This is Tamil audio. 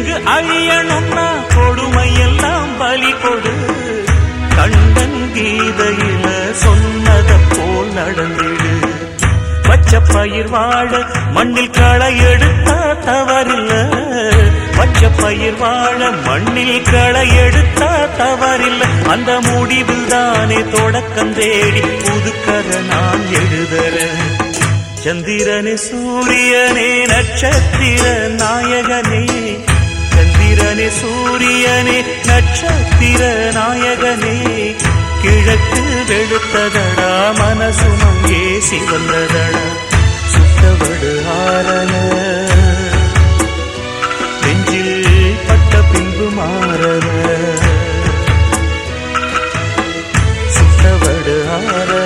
இங்கு அழியணும்னா கொடுமையெல்லாம் பலி கொடு. கண்டன் கீதையில சொன்னத போல் நடந்திடு. பச்சை பயிர் வாழ மண்ணில் களை எடுத்தா தவறில்ல. பச்சை பயிர் வாழ மண்ணில் களை எடுத்தா தவறில்லை. அந்த முடிவில் தானே தொடக்கம் தேடி புதுக்கதை நான் எழுதுறேன் சந்திரனே சூரியனே நட்சத்திர நாயகனே சந்திரனே சூரியனே நட்சத்திர நாயகனே கிழக்கு வெளுத்ததடா மனசுமங்கே சிவந்ததடா சுட்டவடு ஆரன நெஞ்சில் பட்ட பின்பு மாறன சுட்டவடு ஆரன